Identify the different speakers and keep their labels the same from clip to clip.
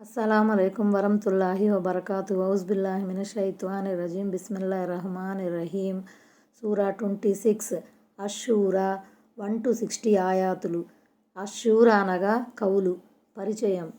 Speaker 1: అస్సలం అయికం వరహతుల్లాహి వబర్కాతు ఔజ్బిల్లాహి మినషైత్వాని రజీం. బిస్మిల్లా రహమాన్ రహీం. సూరా ట్వంటీ సిక్స్ అషూరా వన్ టు సిక్స్టీ ఆయాతులు. అషూరా అనగా కవులు పరిచయం.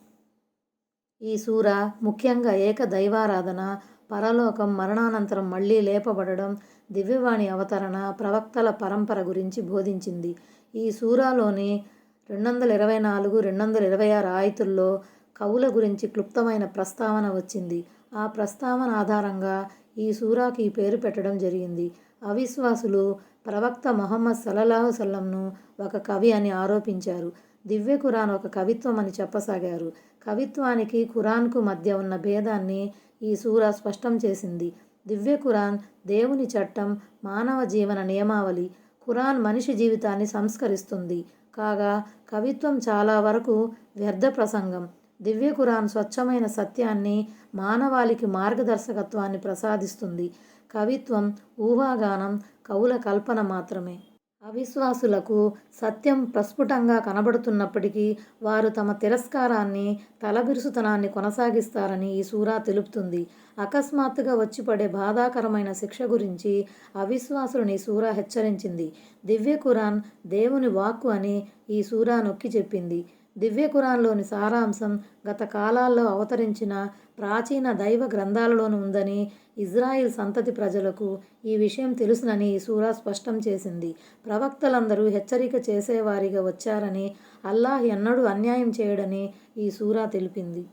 Speaker 1: ఈ సూర ముఖ్యంగా ఏక దైవారాధన పరలోకం మరణానంతరం మళ్ళీ లేపబడడం దివ్యవాణి అవతరణ ప్రవక్తల పరంపర గురించి బోధించింది. ఈ సూరాలోని రెండు వందల ఇరవై నాలుగు రెండు వందల ఇరవై ఆరు ఆయుతుల్లో కవుల గురించి క్లుప్తమైన ప్రస్తావన వచ్చింది. ఆ ప్రస్తావన ఆధారంగా ఈ సూరాకి పేరు పెట్టడం జరిగింది. అవిశ్వాసులు ప్రవక్త మొహమ్మద్ సల్లల్లాహు సల్లంను ఒక కవి అని ఆరోపించారు. దివ్య ఖురాన్ ఒక కవిత్వం అని చెప్పసాగారు. కవిత్వానికి ఖురాన్కు మధ్య ఉన్న భేదాన్ని ఈ సూర స్పష్టం చేసింది. దివ్య ఖురాన్ దేవుని చట్టం మానవ జీవన నియమావళి ఖురాన్ మనిషి జీవితాన్ని సంస్కరిస్తుంది. కాగా కవిత్వం చాలా వరకు వ్యర్థ ప్రసంగం. దివ్య ఖురాన్ స్వచ్ఛమైన సత్యాన్ని మానవాళికి మార్గదర్శకత్వాన్ని ప్రసాదిస్తుంది. కవిత్వం ఊహాగానం కవుల కల్పన మాత్రమే. అవిశ్వాసులకు సత్యం ప్రస్ఫుటంగా కనబడుతున్నప్పటికీ వారు తమ తిరస్కారాన్ని తలబిరుసుతనాన్ని కొనసాగిస్తారని ఈ సూరా తెలుపుతుంది. అకస్మాత్తుగా వచ్చిపడే బాధాకరమైన శిక్ష గురించి అవిశ్వాసులని సూరా హెచ్చరించింది. దివ్య ఖురాన్ దేవుని వాక్కు అని ఈ సూరా నొక్కి చెప్పింది. దివ్య ఖురాన్లోని సారాంశం గత కాలాల్లో అవతరించిన ప్రాచీన దైవ గ్రంథాలలోనూ ఉందని ఇజ్రాయిల్ సంతతి ప్రజలకు ఈ విషయం తెలుసునని ఈ సూరా స్పష్టం చేసింది. ప్రవక్తలందరూ హెచ్చరిక చేసేవారిగా వచ్చారని అల్లాహ్ ఎన్నడూ అన్యాయం చేయడని ఈ సూరా తెలిపింది.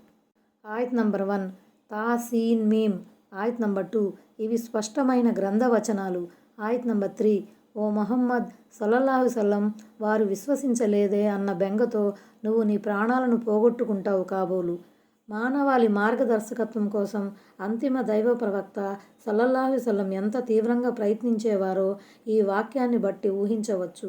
Speaker 1: ఆయత్ నంబర్ వన్ తాసీన్ మీమ్. ఆయత్ నంబర్ టూ ఇవి స్పష్టమైన గ్రంథ వచనాలు ఆయత్ నంబర్ త్రీ ఓ మహమ్మద్ సల్లల్లాహు సల్లం వారు విశ్వసించలేదే అన్న బెంగతో నువ్వు నీ ప్రాణాలను పోగొట్టుకుంటావు కాబోలు. మానవాళి మార్గదర్శకత్వం కోసం అంతిమ దైవ ప్రవక్త సల్లల్లాహు సల్లం ఎంత తీవ్రంగా ప్రయత్నించేవారో ఈ వాక్యాన్ని బట్టి ఊహించవచ్చు.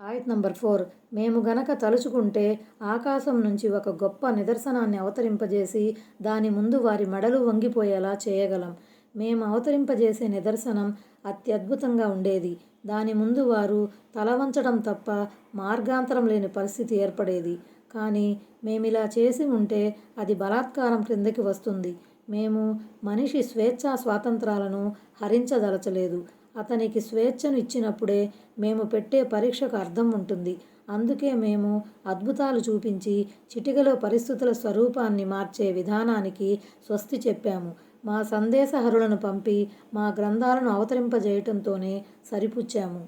Speaker 1: ఆయత్ నంబర్ ఫోర్ మేము గనక తలుచుకుంటే ఆకాశం నుంచి ఒక గొప్ప నిదర్శనాన్ని అవతరింపజేసి దాని ముందు వారి మెడలు వంగిపోయేలా చేయగలం. మేము అవతరింపజేసే నిదర్శనం అత్యద్భుతంగా ఉండేది. దాని ముందు వారు తల వంచడం తప్ప మార్గాంతరం లేని పరిస్థితి ఏర్పడేది. కానీ మేమిలా చేసి ఉంటే అది బలాత్కారం క్రిందకి వస్తుంది. మేము మనిషి స్వేచ్ఛా స్వాతంత్రాలను హరించదలచలేదు. అతనికి స్వేచ్ఛను ఇచ్చినప్పుడే మేము పెట్టే పరీక్షకు అర్థం ఉంటుంది. అందుకే మేము అద్భుతాలు చూపించి చిటికలో పరిస్థితుల స్వరూపాన్ని మార్చే విధానానికి స్వస్తి చెప్పాము. మా సందేశహరులను పంపి మా గ్రంథాలను అవతరింపజేయటంతోనే సరిపుచ్చాము.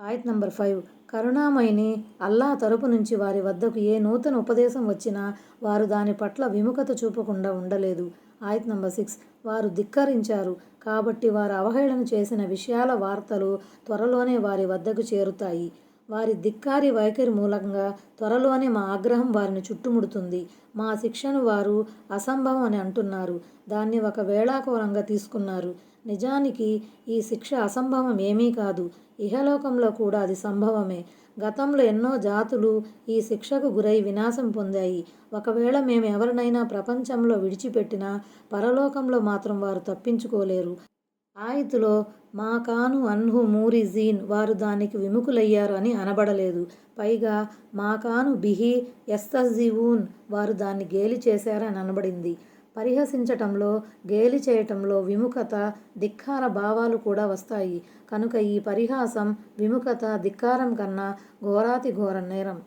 Speaker 1: ఆయత్ నంబర్ ఫైవ్. కరుణామయిని అల్లా తరపు నుంచి వారి వద్దకు ఏ నూతన ఉపదేశం వచ్చినా వారు దాని పట్ల విముఖత చూపకుండా ఉండలేదు. ఆయత్ నంబర్ సిక్స్. వారు ధిక్కరించారు. కాబట్టి వారు అవహేళన చేసిన విషయాల వార్తలు త్వరలోనే వారి వద్దకు చేరుతాయి. వారి ధిక్కారి వైఖరి మూలంగా త్వరలోనే మా ఆగ్రహం వారిని చుట్టుముడుతుంది. మా శిక్షను వారు అసంభవం అని అంటున్నారు. దాన్ని ఒక వేళాకోరంగా తీసుకున్నారు. నిజానికి ఈ శిక్ష అసంభవం ఏమీ కాదు. ఇహలోకంలో కూడా అది సంభవమే. గతంలో ఎన్నో జాతులు ఈ శిక్షకు గురై వినాశం పొందాయి. ఒకవేళ మేము ఎవరినైనా ప్రపంచంలో విడిచిపెట్టినా పరలోకంలో మాత్రం వారు తప్పించుకోలేరు. ఆయితులో మా కాను అన్హు మూరిజీన్ వారు దానికి విముఖులయ్యారు అని అనబడలేదు. పైగా మా కాను బిహి ఎస్తజీవూన్ వారు దాన్ని గేలి చేశారని అనబడింది. పరిహసించటంలో గేలి చేయటంలో విముఖత ధిక్కార భావాలు కూడా వస్తాయి. కనుక ఈ పరిహాసం విముఖత ధిక్కారం కన్నా ఘోరాతి ఘోర నేరం.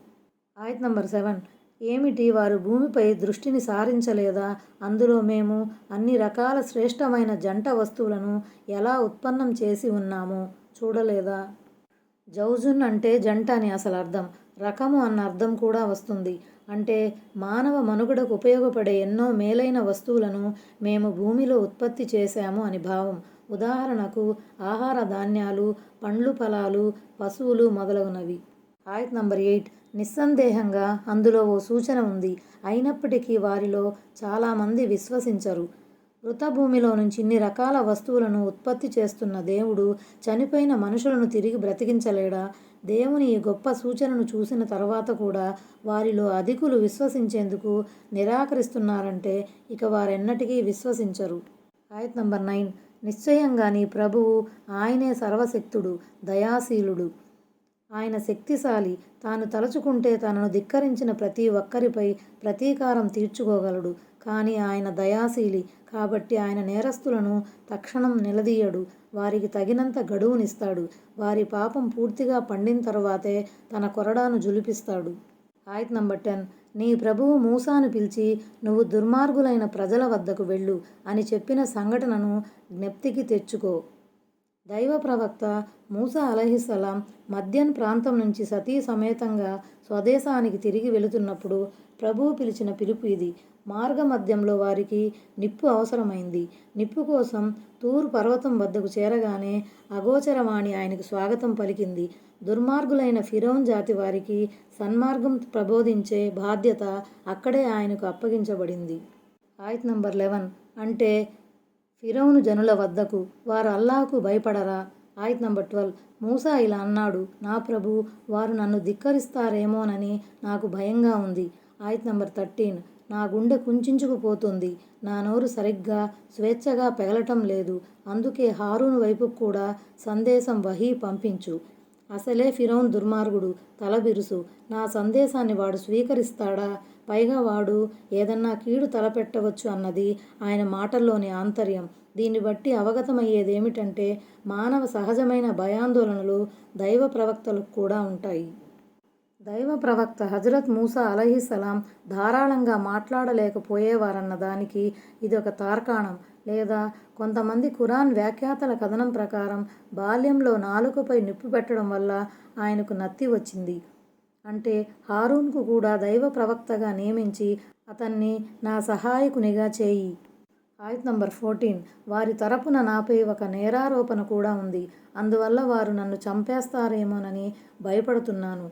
Speaker 1: ఆయత్ నంబర్ సెవెన్. ఏమిటి వారు భూమిపై దృష్టిని సారించలేదా? అందులో మేము అన్ని రకాల శ్రేష్టమైన జంట వస్తువులను ఎలా ఉత్పన్నం చేసి ఉన్నామో? చూడలేదా? జౌజున్ అంటే జంట అని అసలు అర్థం. రకము అన్న అర్థం కూడా వస్తుంది. అంటే మానవ మనుగడకు ఉపయోగపడే ఎన్నో మేలైన వస్తువులను మేము భూమిలో ఉత్పత్తి చేశాము అని భావం. ఉదాహరణకు ఆహార ధాన్యాలు పండ్లు ఫలాలు పశువులు మొదలగునవి. ఆయత్ నంబర్ ఎయిట్. నిస్సందేహంగా అందులో ఓ సూచన ఉంది. అయినప్పటికీ వారిలో చాలామంది విశ్వసించరు. మృతభూమిలో నుంచి ఇన్ని రకాల వస్తువులను ఉత్పత్తి చేస్తున్న దేవుడు చనిపోయిన మనుషులను తిరిగి బ్రతికించలేడా? దేవుని ఈ గొప్ప సూచనను చూసిన తర్వాత కూడా వారిలో అధికులు విశ్వసించేందుకు నిరాకరిస్తున్నారంటే ఇక వారెన్నటికీ విశ్వసించరు. ఆయత్ నంబర్ నైన్. నిశ్చయంగా నీ ప్రభువు ఆయనే సర్వశక్తుడు దయాశీలుడు. ఆయన శక్తిశాలి. తాను తలుచుకుంటే తనను ధిక్కరించిన ప్రతి ఒక్కరిపై ప్రతీకారం తీర్చుకోగలడు. కానీ ఆయన దయాశీలి. కాబట్టి ఆయన నేరస్తులను తక్షణం నిలదీయడు. వారికి తగినంత గడువునిస్తాడు. వారి పాపం పూర్తిగా పండిన తరువాతే తన కొరడాను జులిపిస్తాడు. ఆయత్ నంబర్ టెన్. నీ ప్రభువు మూసాను పిలిచి నువ్వు దుర్మార్గులైన ప్రజల వద్దకు వెళ్ళు. అని చెప్పిన సంఘటనను జ్ఞప్తికి తెచ్చుకో. దైవ ప్రవక్త మూసా అలహిసలాం మద్యన్ ప్రాంతం నుంచి సతీ సమేతంగా స్వదేశానికి తిరిగి వెళుతున్నప్పుడు ప్రభువు పిలిచిన పిలుపు ఇది. మార్గ మధ్యంలో వారికి నిప్పు అవసరమైంది. నిప్పు కోసం తూరు పర్వతం వద్దకు చేరగానే అగోచరవాణి ఆయనకు స్వాగతం పలికింది. దుర్మార్గులైన ఫిరోన్ జాతి వారికి సన్మార్గం ప్రబోధించే బాధ్యత అక్కడే ఆయనకు అప్పగించబడింది. ఆయత్ నంబర్ లెవెన్ అంటే ఫిరౌను జనుల వద్దకు వారు అల్లాహకు భయపడరా? ఆయత్ నంబర్ ట్వెల్వ్. మూసా ఇలా అన్నాడు నా ప్రభు వారు నన్ను ధిక్కరిస్తారేమోనని నాకు భయంగా ఉంది. ఆయత్ నంబర్ థర్టీన్. నా గుండె కుంచుకుపోతుంది నా నోరు సరిగ్గా స్వేచ్ఛగా పెగలటం లేదు. అందుకే హారూన్ వైపుకు కూడా సందేశం వహీ పంపించు. అసలే ఫిరౌన్ దుర్మార్గుడు తలబిరుసు. నా సందేశాన్ని వాడు స్వీకరిస్తాడా? పైగా వాడు ఏదన్నా కీడు తలపెట్టవచ్చు అన్నది ఆయన మాటల్లోని ఆంతర్యం. దీన్ని బట్టి అవగతమయ్యేదేమిటంటే మానవ సహజమైన భయాందోళనలు దైవ ప్రవక్తలకు కూడా ఉంటాయి. దైవ ప్రవక్త హజరత్ మూసా అలహిసలాం ధారాళంగా మాట్లాడలేకపోయేవారన్న దానికి ఇది ఒక తార్కాణం. లేదా కొంతమంది ఖురాన్ వ్యాఖ్యాతల కథనం ప్రకారం బాల్యంలో నాలుకపై నిప్పు పెట్టడం వల్ల ఆయనకు నత్తి వచ్చింది. అంటే హారూన్కు కూడా దైవ ప్రవక్తగా నియమించి అతన్ని నా సహాయకునిగా చేయి. ఆయత్ నంబర్ ఫోర్టీన్. వారి తరపున నాపై ఒక నేరారోపణ కూడా ఉంది. అందువల్ల వారు నన్ను చంపేస్తారేమోనని భయపడుతున్నాను.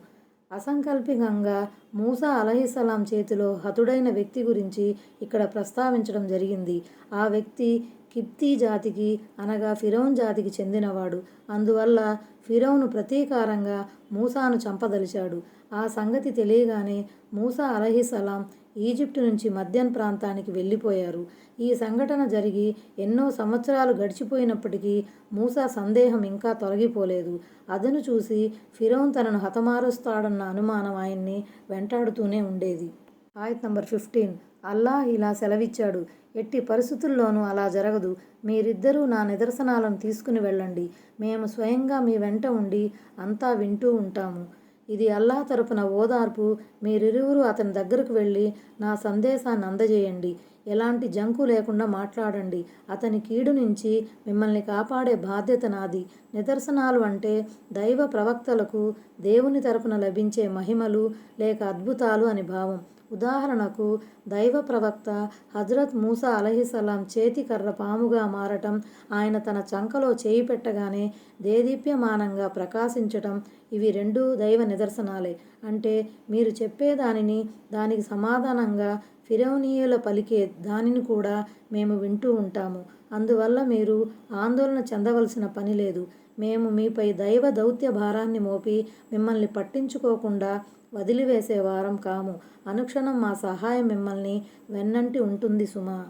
Speaker 1: అసంకల్పికంగా మూసా అలహిసలాం చేతిలో హతుడైన వ్యక్తి గురించి ఇక్కడ ప్రస్తావించడం జరిగింది. ఆ వ్యక్తి కిప్తీ జాతికి అనగా ఫిరౌన్ జాతికి చెందినవాడు. అందువల్ల ఫిరౌను ప్రతీకారంగా మూసాను చంపదలిచాడు. ఆ సంగతి తెలియగానే మూసా అలహిసలాం ఈజిప్టు నుంచి మద్యన్ ప్రాంతానికి వెళ్ళిపోయారు. ఈ సంఘటన జరిగి ఎన్నో సంవత్సరాలు గడిచిపోయినప్పటికీ మూసా సందేహం ఇంకా తొలగిపోలేదు. అదను చూసి ఫిరౌన్ తనను హతమారుస్తాడన్న అనుమానం ఆయన్ని వెంటాడుతూనే ఉండేది. ఆయత్ నంబర్ ఫిఫ్టీన్. అల్లాహ్ ఇలా సెలవిచ్చాడు. ఎట్టి పరిస్థితుల్లోనూ అలా జరగదు. మీరిద్దరూ నా నిదర్శనాలను తీసుకుని వెళ్ళండి. మేము స్వయంగా మీ వెంట ఉండి అంతా వింటూ ఉంటాము. ఇది అల్లాహ్ తరపున ఓదార్పు. మీరిరువురు అతని దగ్గరకు వెళ్ళి నా సందేశాన్ని అందజేయండి. ఎలాంటి జంకు లేకుండా మాట్లాడండి. అతని కీడు నుంచి మిమ్మల్ని కాపాడే బాధ్యత నాది. నిదర్శనాలు అంటే దైవ ప్రవక్తలకు దేవుని తరపున లభించే మహిమలు లేక అద్భుతాలు అని భావం. ఉదాహరణకు దైవ ప్రవక్త హజరత్ మూసా అలహిసలాం చేతికర్ర పాముగా మారటం ఆయన తన చంకలో చేయి పెట్టగానే దేదీప్యమానంగా ప్రకాశించటం ఇవి రెండు దైవ నిదర్శనాలే. అంటే మీరు చెప్పేదానిని దానికి సమాధానంగా ఫిరౌనీయుల పలికే దానిని కూడా మేము వింటూ ఉంటాము. అందువల్ల మీరు ఆందోళన చెందవలసిన పని లేదు. మేము మీపై దైవ దౌత్య భారాన్ని మోపి మిమ్మల్ని పట్టించుకోకుండా వదిలివేసే వారం కాము. అనుక్షణం మా సహాయం మిమ్మల్ని వెన్నంటి ఉంటుంది సుమా.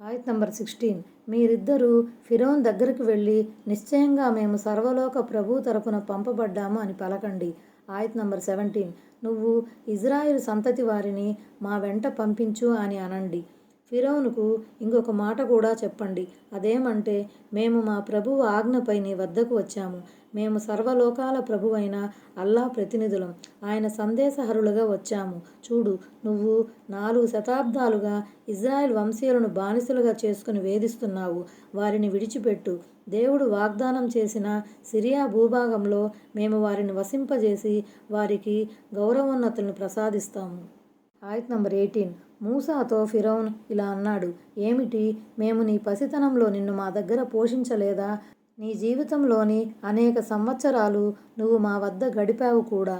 Speaker 1: ఆయత్ నంబర్ సిక్స్టీన్. మీరిద్దరూ ఫిరోన్ దగ్గరికి వెళ్ళి నిశ్చయంగా మేము సర్వలోక ప్రభు తరపున పంపబడ్డాము అని పలకండి. ఆయత్ నంబర్ సెవెంటీన్. నువ్వు ఇజ్రాయిల్ సంతతి వారిని మా వెంట పంపించు అని అనండి. ఫిరౌనుకు ఇంకొక మాట కూడా చెప్పండి. అదేమంటే మేము మా ప్రభువు ఆజ్ఞపై నీ వద్దకు వచ్చాము. మేము సర్వలోకాల ప్రభువైన అల్లా ప్రతినిధులం. ఆయన సందేశహరులుగా వచ్చాము. చూడు నువ్వు నాలుగు శతాబ్దాలుగా ఇజ్రాయెల్ వంశీయులను బానిసలుగా చేసుకుని వేధిస్తున్నావు. వారిని విడిచిపెట్టు. దేవుడు వాగ్దానం చేసిన సిరియా భూభాగంలో మేము వారిని వసింపజేసి వారికి గౌరవోన్నతులను ప్రసాదిస్తాము. ఆయత్ నంబర్ ఎయిటీన్. మూసాతో ఫిరౌన్ ఇలా అన్నాడు ఏమిటి? మేము నీ పసితనంలో నిన్ను మా దగ్గర పోషించలేదా? నీ జీవితంలోని అనేక సంవత్సరాలు నువ్వు మా వద్ద గడిపావు కూడా.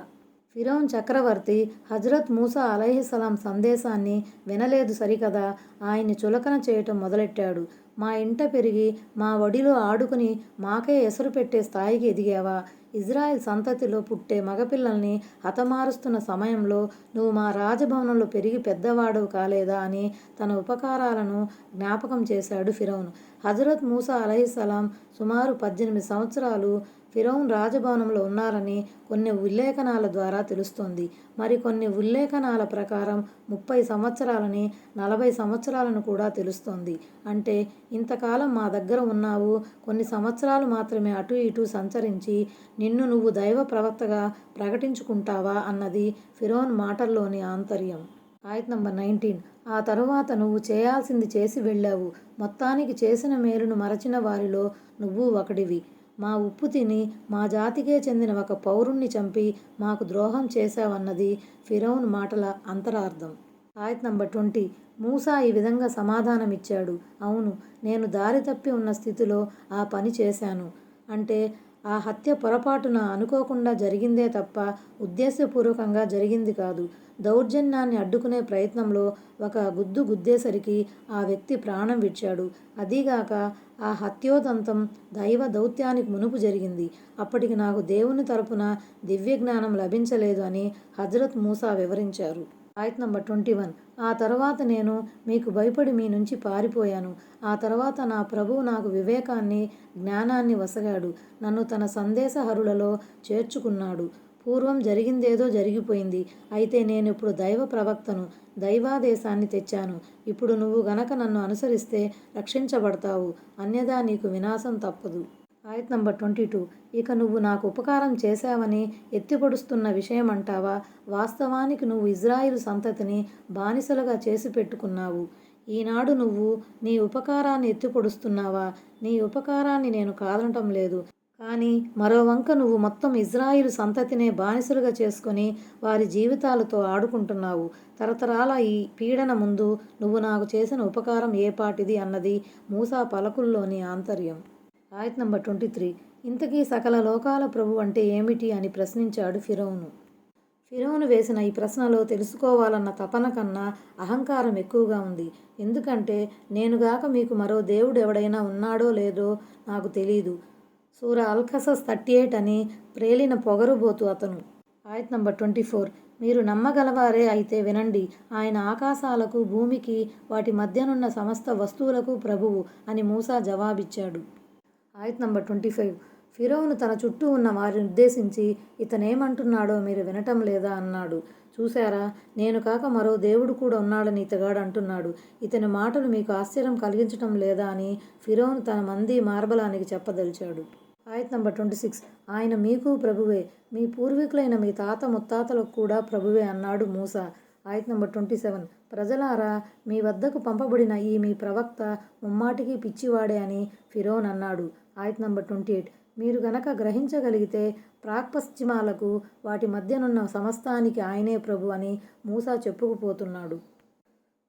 Speaker 1: ఫిరౌన్ చక్రవర్తి హజరత్ మూసా అలహిసలాం సందేశాన్ని వినలేదు సరికదా. ఆయన్ని చులకన చేయటం మొదలెట్టాడు. మా ఇంట పెరిగి మా ఒడిలో ఆడుకుని మాకే ఎసరు పెట్టే స్థాయికి ఎదిగావా? ఇజ్రాయెల్ సంతతిలో పుట్టే మగపిల్లల్ని హతమారుస్తున్న సమయంలో నువ్వు మా రాజభవనంలో పెరిగి పెద్దవాడవు కాలేదా అని తన ఉపకారాలను జ్ఞాపకం చేశాడు ఫిరౌన్. హజరత్ మూసా అలహిస్సలాం సుమారు పద్దెనిమిది సంవత్సరాలు ఫిరౌన్ రాజభవనంలో ఉన్నారని కొన్ని ఉల్లేఖనాల ద్వారా తెలుస్తోంది. మరి కొన్ని ఉల్లేఖనాల ప్రకారం ముప్పై సంవత్సరాలని నలభై సంవత్సరాలను కూడా తెలుస్తోంది. అంటే ఇంతకాలం మా దగ్గర ఉన్నావు కొన్ని సంవత్సరాలు మాత్రమే అటు ఇటు సంచరించి నిన్ను నువ్వు దైవ ప్రవక్తగా ప్రకటించుకుంటావా అన్నది ఫిరోన్ మాటల్లోని ఆంతర్యం. ఆయత్ నంబర్ నైన్టీన్. ఆ తరువాత నువ్వు చేయాల్సింది చేసి వెళ్ళావు. మొత్తానికి చేసిన మేలును మరచిన వారిలో నువ్వు ఒకడివి. మా ఉప్పు తిని మా జాతికే చెందిన ఒక పౌరుణ్ణి చంపి మాకు ద్రోహం చేశావన్నది ఫిరౌన్ మాటల అంతరార్థం. ఆయత్ నంబర్ ట్వంటీ. మూసా ఈ విధంగా సమాధానమిచ్చాడు. అవును నేను దారి తప్పి ఉన్న స్థితిలో ఆ పని చేశాను. అంటే ఆ హత్య పొరపాటున అనుకోకుండా జరిగిందే తప్ప ఉద్దేశపూర్వకంగా జరిగింది కాదు. దౌర్జన్యాన్ని అడ్డుకునే ప్రయత్నంలో ఒక గుద్దు గుద్దేసరికి ఆ వ్యక్తి ప్రాణం విడిచాడు. అదీగాక ఆ హత్యోదంతం దైవ దౌత్యానికి మునుపు జరిగింది. అప్పటికి నాకు దేవుని తరపున దివ్య జ్ఞానం లభించలేదు అని హజరత్ మూసా వివరించారు. ఆయత్ నంబర్ ట్వంటీ వన్ ఆ తర్వాత నేను మీకు భయపడి మీ నుంచి పారిపోయాను. ఆ తర్వాత నా ప్రభువు నాకు వివేకాన్ని జ్ఞానాన్ని వసగాడు. నన్ను తన సందేశహరులలో చేర్చుకున్నాడు. పూర్వం జరిగిందేదో జరిగిపోయింది. అయితే నేను ఇప్పుడు దైవ ప్రవక్తను దైవాదేశాన్ని తెచ్చాను. ఇప్పుడు నువ్వు గనక నన్ను అనుసరిస్తే రక్షించబడతావు. అన్యదా నీకు వినాశం తప్పదు. ఆయత్ నంబర్ ట్వంటీ టూ. ఇక నువ్వు నాకు ఉపకారం చేశావని ఎత్తిపొడుస్తున్న విషయం అంటావా వాస్తవానికి నువ్వు ఇజ్రాయిల్ సంతతిని బానిసలుగా చేసి పెట్టుకున్నావు. ఈనాడు నువ్వు నీ ఉపకారాన్ని ఎత్తిపొడుస్తున్నావా? నీ ఉపకారాన్ని నేను కాదనటం లేదు. కానీ మరోవంక నువ్వు మొత్తం ఇజ్రాయిల్ సంతతినే బానిసలుగా చేసుకొని వారి జీవితాలతో ఆడుకుంటున్నావు. తరతరాల ఈ పీడన ముందు నువ్వు నాకు చేసిన ఉపకారం ఏపాటిది అన్నది మూసా పలకుల్లోని ఆంతర్యం. ఆయత్ నంబర్ ట్వంటీ త్రీ. ఇంతకీ సకల లోకాల ప్రభు అంటే ఏమిటి అని ప్రశ్నించాడు ఫిరౌను. ఫిరౌను వేసిన ఈ ప్రశ్నలో తెలుసుకోవాలన్న తపన కన్నా అహంకారం ఎక్కువగా ఉంది. ఎందుకంటే నేనుగాక మీకు మరో దేవుడు ఎవడైనా ఉన్నాడో లేదో నాకు తెలీదు. సూర అల్కసస్ థర్టీ ఎయిట్ అని ప్రేలిన పొగరుబోతు అతను. ఆయత్ నంబర్ ట్వంటీ ఫోర్. మీరు నమ్మగలవారే అయితే వినండి. ఆయన ఆకాశాలకు భూమికి వాటి మధ్యనున్న సమస్త వస్తువులకు ప్రభువు అని మూసా జవాబిచ్చాడు. ఆయత్ నంబర్ ట్వంటీ ఫైవ్. ఫిరోను తన చుట్టూ ఉన్న వారిని ఉద్దేశించి ఇతనేమంటున్నాడో మీరు వినటం లేదా అన్నాడు. చూశారా? నేను కాక మరో దేవుడు కూడా ఉన్నాడని ఇతగాడు అంటున్నాడు. ఇతని మాటలు మీకు ఆశ్చర్యం కలిగించటం లేదా అని ఫిరోను తన మంది మార్బలానికి చెప్పదలిచాడు. ఆయత్ నంబర్ ట్వంటీ సిక్స్. ఆయన మీకు ప్రభువే. మీ పూర్వీకులైన మీ తాత ముత్తాతలకు కూడా ప్రభువే అన్నాడు మూసా. ఆయత్ నంబర్ ట్వంటీ సెవెన్. ప్రజలారా మీ వద్దకు పంపబడిన ఈ మీ ప్రవక్త ముమ్మాటికి పిచ్చివాడే అని ఫిరోన్ అన్నాడు. ఆయత్ నంబర్ ట్వంటీ ఎయిట్. మీరు గనక గ్రహించగలిగితే ప్రాక్పశ్చిమాలకు వాటి మధ్యనున్న సమస్తానికి ఆయనే ప్రభు అని మూసా చెప్పుకుపోతున్నాడు.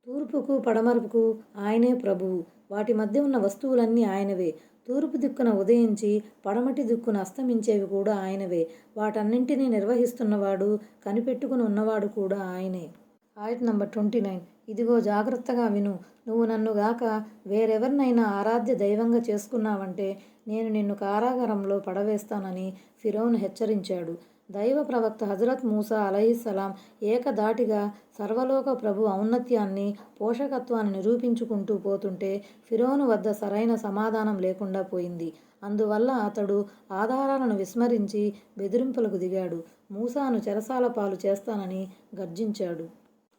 Speaker 1: తూర్పుకు పడమరపుకు ఆయనే ప్రభువు. వాటి మధ్య ఉన్న వస్తువులన్నీ ఆయనవే. తూర్పు దిక్కున ఉదయించి పడమటి దిక్కున అస్తమించేవి కూడా ఆయనవే. వాటన్నింటినీ నిర్వహిస్తున్నవాడు కనిపెట్టుకుని ఉన్నవాడు కూడా ఆయనే. ఆయట్ నంబర్ ట్వంటీ నైన్. ఇదిగో జాగ్రత్తగా విను. నువ్వు నన్ను గాక వేరెవరినైనా ఆరాధ్య దైవంగా చేసుకున్నావంటే నేను నిన్ను కారాగారంలో పడవేస్తానని ఫిరోన్ హెచ్చరించాడు. దైవ ప్రవక్త హజరత్ మూసా అలహిస్సలాం ఏకధాటిగా సర్వలోక ప్రభు ఔన్నత్యాన్ని పోషకత్వాన్ని నిరూపించుకుంటూ పోతుంటే ఫిరోను వద్ద సరైన సమాధానం లేకుండా పోయింది. అందువల్ల అతడు ఆధారాలను విస్మరించి బెదిరింపులకు దిగాడు. మూసాను చెరసాల పాలు చేస్తానని గర్జించాడు.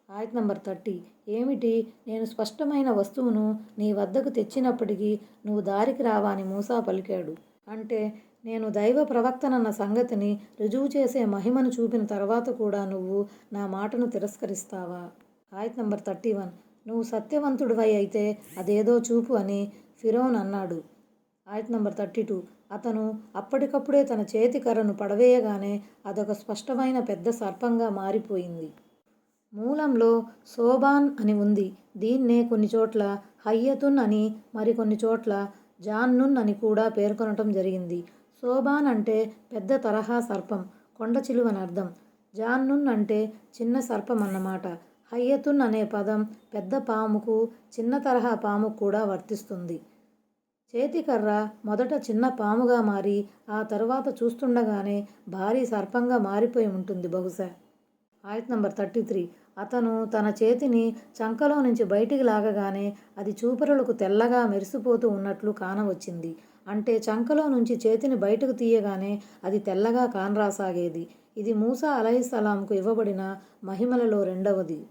Speaker 1: ఆయత్ నంబర్ థర్టీ. ఏమిటి? నేను స్పష్టమైన వస్తువును నీ వద్దకు తెచ్చినప్పటికీ నువ్వు దారికి రావా అని మూసా పలికాడు. అంటే నేను దైవ ప్రవక్తనన్న సంగతిని రుజువు చేసే మహిమను చూపిన తర్వాత కూడా నువ్వు నా మాటను తిరస్కరిస్తావా? ఆయత్ నంబర్ థర్టీ వన్. నువ్వు సత్యవంతుడివై అయితే అదేదో చూపు అని ఫిరోన్ అన్నాడు. ఆయత్ నంబర్ థర్టీ టూ. అతను అప్పటికప్పుడే తన చేతి కర్రను పడవేయగానే అదొక స్పష్టమైన పెద్ద సర్పంగా మారిపోయింది. మూలంలో సోబాన్ అని ఉంది. దీన్నే కొన్ని చోట్ల హయ్యతున్ అని మరికొన్ని చోట్ల జాన్నున్ అని కూడా పేర్కొనటం జరిగింది. సోబాన్ అంటే పెద్ద తరహా సర్పం కొండ చిలువని అర్థం. జాన్నున్ అంటే చిన్న సర్పం అన్నమాట హయ్యతున్ అనే పదం పెద్ద పాముకు చిన్న తరహా పాముకు కూడా వర్తిస్తుంది. చేతికర్ర మొదట చిన్న పాముగా మారి ఆ తరువాత చూస్తుండగానే భారీ సర్పంగా మారిపోయి ఉంటుంది బహుశా. ఆయత్ నంబర్ థర్టీ త్రీ. అతను తన చేతిని చంకలో నుంచి బయటికి లాగగానే అది చూపరులకు తెల్లగా మెరిసిపోతూ ఉన్నట్లు కానవచ్చింది. అంటే చంకలో నుంచి చేతిని బయటకు తీయగానే అది తెల్లగా కానరాసాగేది. ఇది మూసా అలహిస్సలాంకు ఇవ్వబడిన మహిమలలో రెండవది.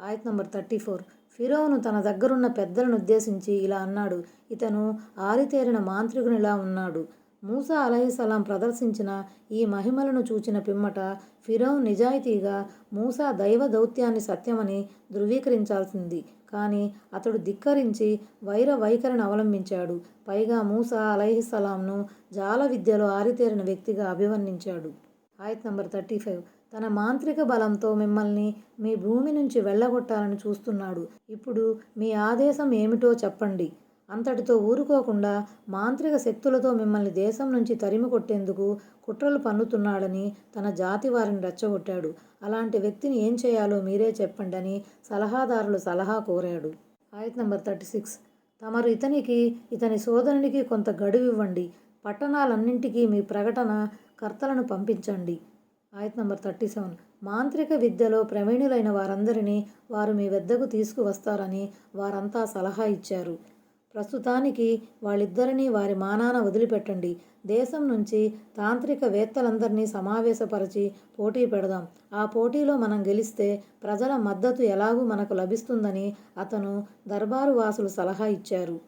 Speaker 1: ఆయత్ నంబర్ థర్టీ ఫోర్. ఫిరోను తన దగ్గరున్న పెద్దలను ఉద్దేశించి ఇలా అన్నాడు. ఇతను ఆరితేరిన మాంత్రికునిలా ఉన్నాడు. మూసా అలహిసలాం ప్రదర్శించిన ఈ మహిమలను చూచిన పిమ్మట ఫిరౌన్ నిజాయితీగా మూసా దైవ దౌత్యాన్ని సత్యమని ధృవీకరించాల్సింది. కానీ అతడు ధిక్కరించి వైర వైఖరిని అవలంబించాడు. పైగా మూసా అలహిసలాంను జాల విద్యలో ఆరితేరిన వ్యక్తిగా అభివర్ణించాడు. ఆయత్ నంబర్ థర్టీ ఫైవ్. తన మాంత్రిక బలంతో మిమ్మల్ని మీ భూమి నుంచి వెళ్ళగొట్టాలని చూస్తున్నాడు. ఇప్పుడు మీ ఆదేశం ఏమిటో చెప్పండి. అంతటితో ఊరుకోకుండా మాంత్రిక శక్తులతో మిమ్మల్ని దేశం నుంచి తరిమి కొట్టేందుకు కుట్రలు పన్నుతున్నాడని తన జాతి వారిని రెచ్చగొట్టాడు. అలాంటి వ్యక్తిని ఏం చేయాలో మీరే చెప్పండి అని సలహాదారులు సలహా కోరాడు. ఆయత్ నంబర్ థర్టీ సిక్స్. తమరు ఇతనికి ఇతని సోదరునికి కొంత గడువు ఇవ్వండి పట్టణాలన్నింటికీ మీ ప్రకటన కర్తలను పంపించండి. ఆయత్ నంబర్ థర్టీ సెవెన్. మాంత్రిక విద్యలో ప్రవీణులైన వారందరినీ వారు మీ వద్దకు తీసుకువస్తారని వారంతా సలహా ఇచ్చారు. ప్రస్తుతానికి వాళ్ళిద్దరినీ వారి మానాన వదిలిపెట్టండి. దేశం నుంచి తాంత్రిక వేత్తలందరినీ సమావేశపరిచి పోటీ పెడదాం. ఆ పోటీలో మనం గెలిస్తే ప్రజల మద్దతు ఎలాగూ మనకు లభిస్తుందని అతను దర్బారు వాసులు సలహా ఇచ్చారు.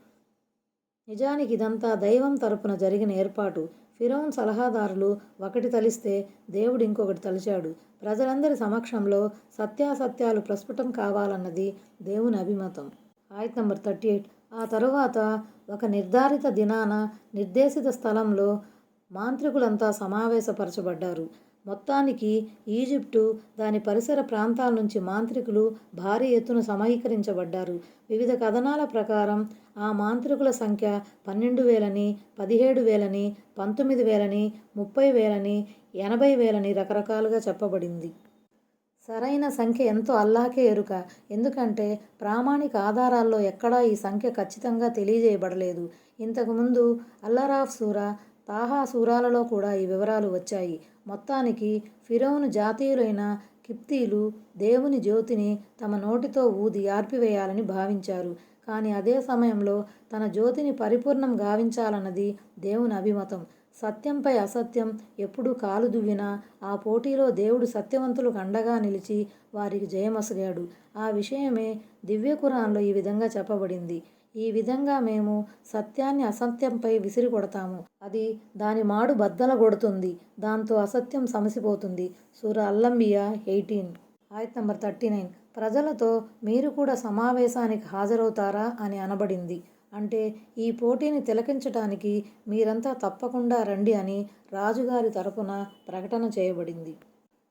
Speaker 1: నిజానికి ఇదంతా దైవం తరపున జరిగిన ఏర్పాటు. ఫిరౌన్ సలహాదారులు ఒకటి తలిస్తే దేవుడు ఇంకొకటి తలిచాడు. ప్రజలందరి సమక్షంలో సత్యాసత్యాలు ప్రస్ఫుటం కావాలన్నది దేవుని అభిమతం. ఆయత్ నంబర్ థర్టీ ఎయిట్. ఆ తరువాత ఒక నిర్ధారిత దినాన నిర్దేశిత స్థలంలో మాంత్రికులంతా సమావేశపరచబడ్డారు. మొత్తానికి ఈజిప్టు దాని పరిసర ప్రాంతాల నుంచి మాంత్రికులు భారీ ఎత్తున సమీకరించబడ్డారు. వివిధ కథనాల ప్రకారం ఆ మాంత్రికుల సంఖ్య పన్నెండు వేలని పదిహేడు వేలని పంతొమ్మిది వేలని ముప్పై వేలని ఎనభై వేలని రకరకాలుగా చెప్పబడింది. సరైన సంఖ్య ఎంతో అల్లాకే ఎరుక. ఎందుకంటే ప్రామాణిక ఆధారాల్లో ఎక్కడా ఈ సంఖ్య ఖచ్చితంగా తెలియజేయబడలేదు. ఇంతకుముందు అల్లరాఫ్ సూరా తాహా సూరాలలో కూడా ఈ వివరాలు వచ్చాయి. మొత్తానికి ఫిరోను జాతీయులైన కిప్తీలు దేవుని జ్యోతిని తమ నోటితో ఊది ఆర్పివేయాలని భావించారు. కానీ అదే సమయంలో తన జ్యోతిని పరిపూర్ణం గావించాలన్నది దేవుని అభిమతం. సత్యంపై అసత్యం ఎప్పుడు కాలు దువ్వినా ఆ పోటీలో దేవుడు సత్యవంతులకు అండగా నిలిచి వారికి జయమసగాడు. ఆ విషయమే దివ్య కురాన్లో ఈ విధంగా చెప్పబడింది. ఈ విధంగా మేము సత్యాన్ని అసత్యంపై విసిరి కొడతాము. అది దాని మాడు బద్దల కొడుతుంది. దాంతో అసత్యం సమసిపోతుంది. సూర అల్లంబియా ఎయిటీన్ ఆయత్ నంబర్ థర్టీ నైన్. ప్రజలతో మీరు కూడా సమావేశానికి హాజరవుతారా అని అనబడింది. అంటే ఈ పోటీని తిలకించటానికి మీరంతా తప్పకుండా రండి అని రాజుగారి తరపున ప్రకటన చేయబడింది.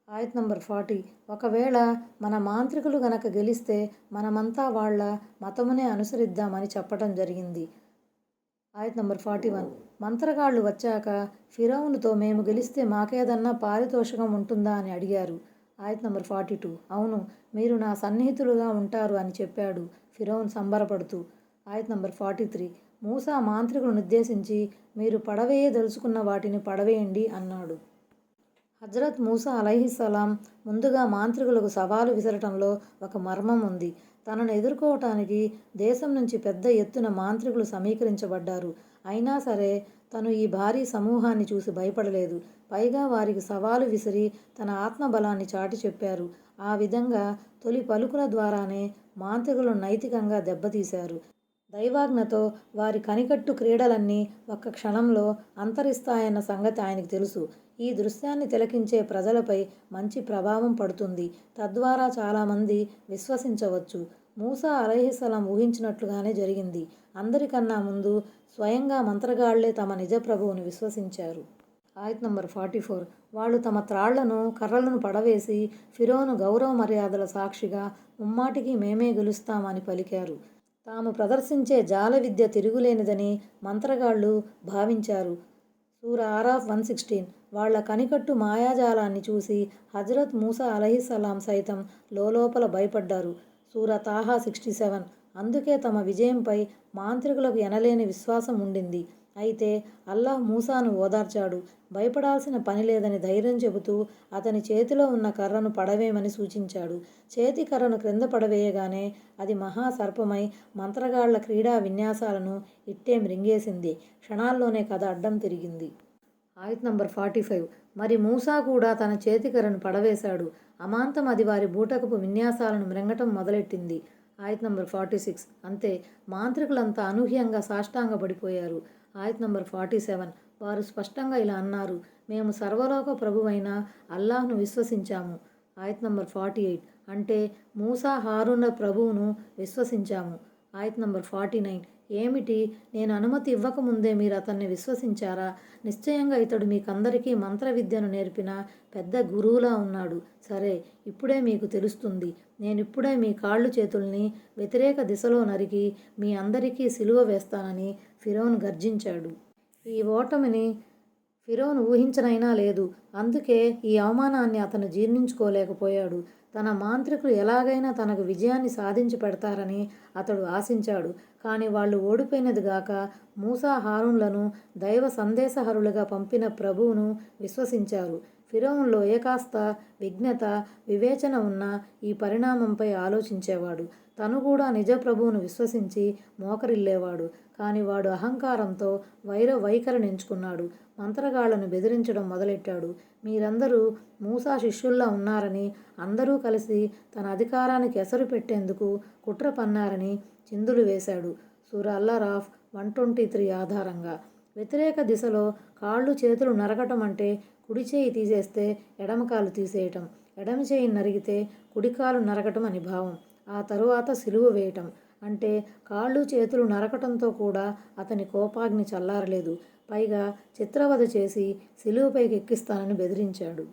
Speaker 1: ఆయత్ నంబర్ ఫార్టీ. ఒకవేళ మన మాంత్రికులు గనక గెలిస్తే మనమంతా వాళ్ళ మతమునే అనుసరిద్దామని చెప్పటం జరిగింది. ఆయత్ నంబర్ ఫార్టీ వన్. మంత్రగాళ్ళు వచ్చాక ఫిరౌన్తో మేము గెలిస్తే మాకేదన్నా పారితోషికం ఉంటుందా అని అడిగారు. ఆయత్ నంబర్ ఫార్టీ టూ. అవును మీరు నా సన్నిహితులుగా ఉంటారు అని చెప్పాడు ఫిరౌన్ సంబరపడుతూ. ఆయత్ నంబర్ ఫార్టీ త్రీ. మూసా మాంత్రికులను ఉద్దేశించి మీరు పడవేయదలుచుకున్న వాటిని పడవేయండి అన్నాడు. హజరత్ మూసా అలైహిస్సలాం ముందుగా మాంత్రికులకు సవాలు విసరటంలో ఒక మర్మం ఉంది. తనను ఎదుర్కోవటానికి దేశం నుంచి పెద్ద ఎత్తున మాంత్రికులు సమీకరించబడ్డారు. అయినా సరే తను ఈ భారీ సమూహాన్ని చూసి భయపడలేదు. పైగా వారికి సవాలు విసిరి తన ఆత్మబలాన్ని చాటి చెప్పారు. ఆ విధంగా తొలి పలుకుల ద్వారానే మాంత్రికులను నైతికంగా దెబ్బతీశారు. దైవాజ్ఞతో వారి కనికట్టు క్రీడలన్నీ ఒక్క క్షణంలో అంతరిస్తాయన్న సంగతి ఆయనకు తెలుసు. ఈ దృశ్యాన్ని తిలకించే ప్రజలపై మంచి ప్రభావం పడుతుంది. తద్వారా చాలామంది విశ్వసించవచ్చు. మూసా అలహిసలం ఊహించినట్లుగానే జరిగింది. అందరికన్నా ముందు స్వయంగా మంత్రగాళ్ళే తమ నిజ ప్రభువును విశ్వసించారు. ఆయత్ నంబర్ ఫార్టీ ఫోర్. వాళ్ళు తమ త్రాళ్ళను కర్రలను పడవేసి ఫిరోను గౌరవ మర్యాదల సాక్షిగా ముమ్మాటికి మేమే గెలుస్తామని పలికారు. తాము ప్రదర్శించే జాల విద్య తిరుగులేనిదని మంత్రగాళ్ళు భావించారు. సూర ఆరాఫ్ వన్ సిక్స్టీన్ వాళ్ళ కనికట్టు మాయాజాలాన్ని చూసి హజరత్ మూసా అలహిసలాం సైతం లోపల భయపడ్డారు. సూర తాహా సిక్స్టీ సెవెన్ అందుకే తమ విజయంపై మాంత్రికులకు ఎనలేని విశ్వాసం ఉండింది. అయితే అల్లాహ్ మూసాను ఓదార్చాడు. భయపడాల్సిన పని లేదని ధైర్యం చెబుతూ అతని చేతిలో ఉన్న కర్రను పడవేయమని సూచించాడు. చేతి కర్రను క్రింద పడవేయగానే అది మహాసర్పమై మంత్రగాళ్ళ క్రీడా విన్యాసాలను ఇట్టే మృంగేసింది. క్షణాల్లోనే కథ అడ్డం తిరిగింది. ఆయత్ నంబర్ ఫార్టీ ఫైవ్. మరి మూసా కూడా తన చేతికరను పడవేశాడు. అమాంతం అది వారి బూటకపు విన్యాసాలను మృంగటం మొదలెట్టింది. ఆయత్ నంబర్ ఫార్టీ సిక్స్. అంతే. మాంత్రికులంతా అనూహ్యంగా సాష్టాంగపడిపోయారు. ఆయత్ నంబర్ ఫార్టీ సెవెన్. వారు స్పష్టంగా ఇలా అన్నారు మేము సర్వలోక ప్రభువైన అల్లాహ్ను విశ్వసించాము. ఆయత్ నంబర్ ఫార్టీ ఎయిట్. అంటే మూసా హారూన ప్రభువును విశ్వసించాము. ఆయత్ నంబర్ ఫార్టీ నైన్. ఏమిటి? నేను అనుమతి ఇవ్వకముందే మీరు అతన్ని విశ్వసించారా? నిశ్చయంగా ఇతడు మీకందరికీ మంత్ర విద్యను నేర్పిన పెద్ద గురువులా ఉన్నాడు. సరే ఇప్పుడే మీకు తెలుస్తుంది. నేనిప్పుడే మీ కాళ్ళు చేతుల్ని వ్యతిరేక దిశలో నరికి మీ అందరికీ సిలువ వేస్తానని ఫిరోన్ గర్జించాడు. ఈ ఓటమిని ఫిరోన్ ఊహించనైనా లేదు. అందుకే ఈ అవమానాన్ని అతను జీర్ణించుకోలేకపోయాడు. తన మాంత్రికులు ఎలాగైనా తనకు విజయాన్ని సాధించి పెడతారని అతడు ఆశించాడు. కానీ వాళ్ళు ఓడిపోయినది గాక మూసా దైవ సందేశహరులుగా పంపిన ప్రభువును విశ్వసించారు. ఫిరోన్లో ఏకాస్త విఘ్నత వివేచన ఉన్న ఈ పరిణామంపై ఆలోచించేవాడు. తను కూడా నిజ ప్రభువును విశ్వసించి మోకరిల్లేవాడు. కానీ వాడు అహంకారంతో వైర వైఖరిని ఎంచుకున్నాడు మంత్రగాళ్ళను బెదిరించడం మొదలెట్టాడు. మీరందరూ మూసా శిష్యుల్లా ఉన్నారని అందరూ కలిసి తన అధికారానికి ఎసరు పెట్టేందుకు కుట్ర పన్నారని చిందులు వేశాడు. సూర అల్లారాఫ్ వన్ ట్వంటీ త్రీ ఆధారంగా. వ్యతిరేక దిశలో కాళ్ళు చేతులు నరకటం అంటే కుడి చేయి తీసేస్తే ఎడమకాలు తీసేయటం. ఎడమ చేయి నరిగితే కుడికాలు నరకటం అని భావం. ఆ తరువాత సిలువ వేయటం. అంటే కాళ్ళు చేతులు నరకటంతో కూడా అతని కోపాగ్ని చల్లారలేదు. పైగా చిత్రవధ చేసి సిలువపైకి ఎక్కిస్తానని బెదిరించాడు.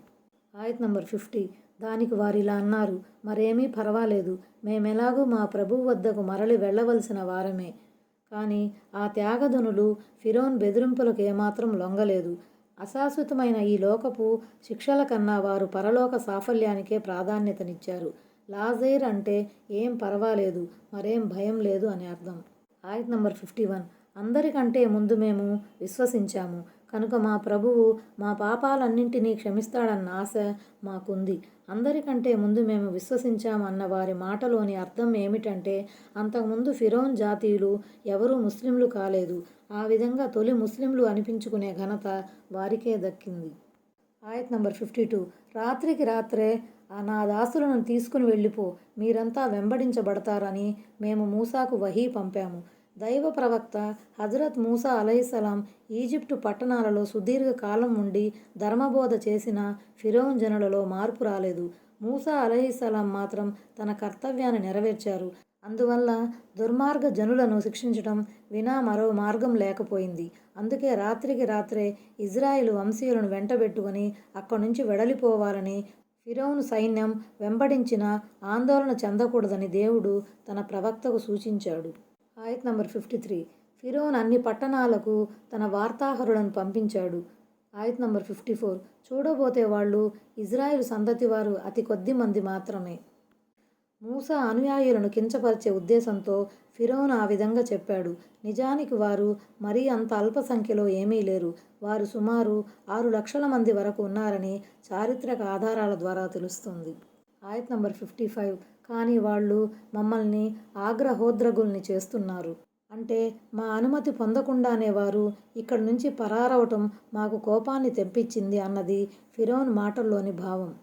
Speaker 1: ఆయత్ నంబర్ ఫిఫ్టీ. దానికి వారిలా అన్నారు మరేమీ పర్వాలేదు. మేమెలాగూ మా ప్రభువు వద్దకు మరలి వెళ్ళవలసిన వారమే. కానీ ఆ త్యాగధనులు ఫిరోన్ బెదిరింపులకు ఏమాత్రం లొంగలేదు. అశాశ్వతమైన ఈ లోకపు శిక్షల కన్నా వారు పరలోక సాఫల్యానికే ప్రాధాన్యతనిచ్చారు. లాజైర్ అంటే ఏం పర్వాలేదు మరేం భయం లేదు అని అర్థం. ఆయత్ నంబర్ ఫిఫ్టీ వన్. అందరికంటే ముందు మేము విశ్వసించాము. కనుక మా ప్రభువు మా పాపాలన్నింటినీ క్షమిస్తాడన్న ఆశ మాకుంది. అందరికంటే ముందు మేము విశ్వసించామన్న వారి మాటలోని అర్థం ఏమిటంటే అంతకుముందు ఫిరోన్ జాతీయులు ఎవరూ ముస్లింలు కాలేదు. ఆ విధంగా తొలి ముస్లింలు అనిపించుకునే ఘనత వారికే దక్కింది. ఆయత్ నంబర్ ఫిఫ్టీ టూ. రాత్రికి రాత్రే నా దాసులను తీసుకుని వెళ్ళిపో. మీరంతా వెంబడించబడతారని మేము మూసాకు వహీ పంపాము. దైవ ప్రవక్త హజరత్ మూసా అలైసలాం ఈజిప్టు పట్టణాలలో సుదీర్ఘ కాలం ఉండి ధర్మబోధ చేసిన ఫిరోన్ జనులలో మార్పు రాలేదు. మూసా అలహిసలాం మాత్రం తన కర్తవ్యాన్ని నెరవేర్చారు. అందువల్ల దుర్మార్గ జనులను శిక్షించడం వినా మరో మార్గం లేకపోయింది. అందుకే రాత్రికి రాత్రే ఇజ్రాయిల్ వంశీయులను వెంటబెట్టుకుని అక్కడి నుంచి వెడలిపోవాలని ఫిరౌను సైన్యం వెంబడించిన ఆందోళన చెందకూడదని దేవుడు తన ప్రవక్తకు సూచించాడు. ఆయత్ నంబర్ ఫిఫ్టీ త్రీ. ఫిరోన్ అన్ని పట్టణాలకు తన వార్తాహరులను పంపించాడు. ఆయత్ నంబర్ ఫిఫ్టీ ఫోర్. చూడబోతే వాళ్ళు ఇజ్రాయిల్ సంతతి వారు అతి కొద్ది మంది మాత్రమే. మూసా అనుయాయులను కించపరిచే ఉద్దేశంతో ఫిరోన్ ఆ విధంగా చెప్పాడు. నిజానికి వారు మరీ అంత అల్ప సంఖ్యలో ఏమీ లేరు. వారు సుమారు ఆరు లక్షల మంది వరకు ఉన్నారని చారిత్రక ఆధారాల ద్వారా తెలుస్తుంది. ఆయత్ నంబర్ ఫిఫ్టీ ఫైవ్. కానీ వాళ్ళు మమ్మల్ని ఆగ్రహోద్రగుల్ని చేస్తున్నారు. అంటే మా అనుమతి పొందకుండానే వారు ఇక్కడి నుంచి పరారవటం మాకు కోపాన్ని తెప్పించింది అన్నది ఫిరోన్ మాటల్లోని భావం.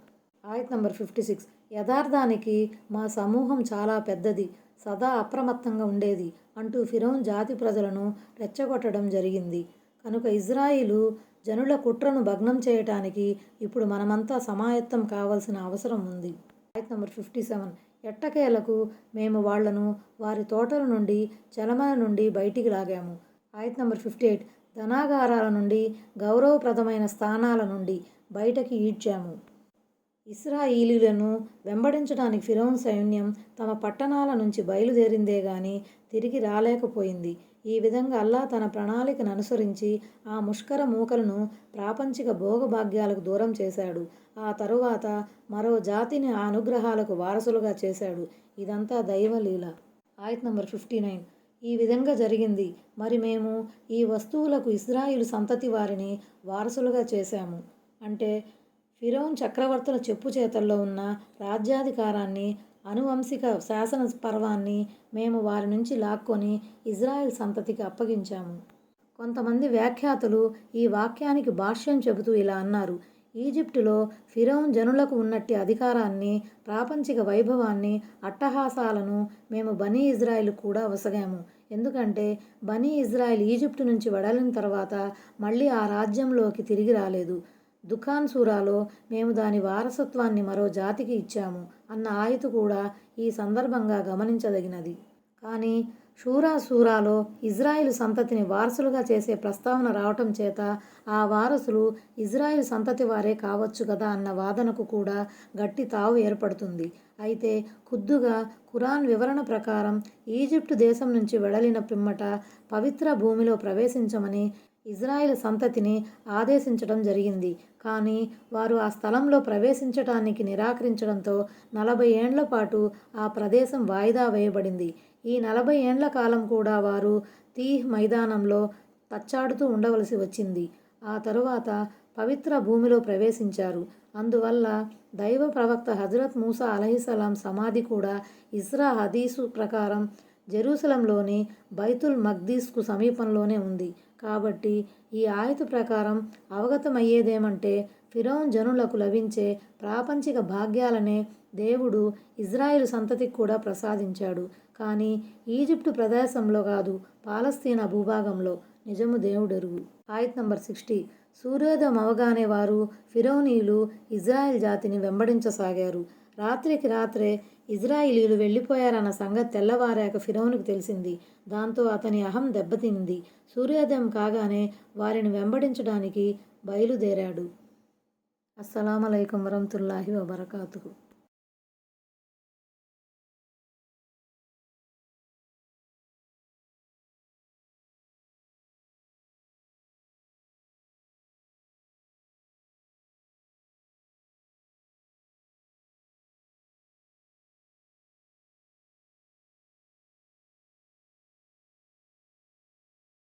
Speaker 1: ఆయత్ నంబర్ ఫిఫ్టీ సిక్స్. యథార్థానికి మా సమూహం చాలా పెద్దది సదా అప్రమత్తంగా ఉండేది అంటూ ఫిరోన్ జాతి ప్రజలను రెచ్చగొట్టడం జరిగింది. కనుక ఇజ్రాయిలు జనుల కుట్రను భగ్నం చేయటానికి ఇప్పుడు మనమంతా సమాయత్తం కావాల్సిన అవసరం ఉంది. ఆయత్ నంబర్ ఫిఫ్టీ సెవెన్. ఎట్టకేలకు మేము వాళ్ళను వారి తోటల నుండి చలమల నుండి బయటికి లాగాము. ఆయత్ నంబర్ ఫిఫ్టీ ఎయిట్. ధనాగారాల నుండి గౌరవప్రదమైన స్థానాల నుండి బయటకి ఈడ్చాము. ఇస్రాయిలీలను వెంబడించడానికి ఫిరోన్ సైన్యం తమ పట్టణాల నుంచి బయలుదేరిందే గాని తిరిగి రాలేకపోయింది. ఈ విధంగా అల్లా తన ప్రణాళికను అనుసరించి ఆ ముష్కర మూకలను ప్రాపంచిక భోగభాగ్యాలకు దూరం చేశాడు. ఆ తరువాత మరో జాతిని ఆ అనుగ్రహాలకు వారసులుగా చేశాడు. ఇదంతా దైవలీల. ఆయత్ నంబర్ ఫిఫ్టీ నైన్. ఈ విధంగా జరిగింది. మరి మేము ఈ వస్తువులకు ఇజ్రాయిలు సంతతి వారిని వారసులుగా చేశాము. అంటే ఫిరోన్ చక్రవర్తుల చెప్పు చేతల్లో ఉన్న రాజ్యాధికారాన్ని అనువంశిక శాసన పర్వాన్ని మేము వారి నుంచి లాక్కొని ఇజ్రాయెల్ సంతతికి అప్పగించాము. కొంతమంది వ్యాఖ్యాతులు ఈ వాక్యానికి భాష్యం చెబుతూ ఇలా అన్నారు. ఈజిప్టులో ఫిరోన్ జనులకు ఉన్నట్టి అధికారాన్ని ప్రాపంచిక వైభవాన్ని అట్టహాసాలను మేము బనీ ఇజ్రాయిల్ కూడా వసగాము. ఎందుకంటే బనీ ఇజ్రాయిల్ ఈజిప్టు నుంచి వెడలిన తర్వాత మళ్ళీ ఆ రాజ్యంలోకి తిరిగి రాలేదు. దుఖాన్ సూరాలో మేము దాని వారసత్వాన్ని మరో జాతికి ఇచ్చాము అన్న ఆయుతు కూడా ఈ సందర్భంగా గమనించదగినది. కానీ షూరా సూరాలో ఇజ్రాయిల్ సంతతిని వారసులుగా చేసే ప్రస్తావన రావటం చేత ఆ వారసులు ఇజ్రాయిల్ సంతతి వారే కావచ్చు కదా అన్న వాదనకు కూడా గట్టి తావు ఏర్పడుతుంది. అయితే ఖుద్దుగా ఖురాన్ వివరణ ప్రకారం ఈజిప్టు దేశం నుంచి వెడలిన పిమ్మట పవిత్ర భూమిలో ప్రవేశించమని ఇజ్రాయిల్ సంతతిని ఆదేశించడం జరిగింది. కానీ వారు ఆ స్థలంలో ప్రవేశించటానికి నిరాకరించడంతో నలభై ఏండ్ల పాటు ఆ ప్రదేశం వాయిదా వేయబడింది. ఈ నలభై ఏండ్ల కాలం కూడా వారు తీహ్ మైదానంలో తచ్చాడుతూ ఉండవలసి వచ్చింది. ఆ తరువాత పవిత్ర భూమిలో ప్రవేశించారు. అందువల్ల దైవ ప్రవక్త హజరత్ మూసా అలహిసలాం సమాధి కూడా ఇస్రా హదీసు ప్రకారం జెరూసలంలోని బైతుల్ మగ్దీస్కు సమీపంలోనే ఉంది. కాబట్టి ఈ ఆయత ప్రకారం అవగతమయ్యేదేమంటే ఫిరోన్ జనులకు లభించే ప్రాపంచిక భాగ్యాలనే దేవుడు ఇజ్రాయిల్ సంతతికి కూడా ప్రసాదించాడు. కానీ ఈజిప్టు ప్రదేశంలో కాదు పాలస్తీనా భూభాగంలో. నిజము దేవుడెరుగు. ఆయత్ నంబర్ సిక్స్టీ. సూర్యోదయం అవగానే వారు ఫిరోనీలు ఇజ్రాయెల్ జాతిని వెంబడించసాగారు. రాత్రికి రాత్రే ఇజ్రాయిలీలు వెళ్ళిపోయారన్న సంగతి తెల్లవారాక ఫిరోనుకు తెలిసింది. దాంతో అతని అహం దెబ్బతింది సూర్యోదయం కాగానే వారిని వెంబడించడానికి బయలుదేరాడు. అస్సలం అయికం వరహతుల్లాహి వబర్కాతుహు.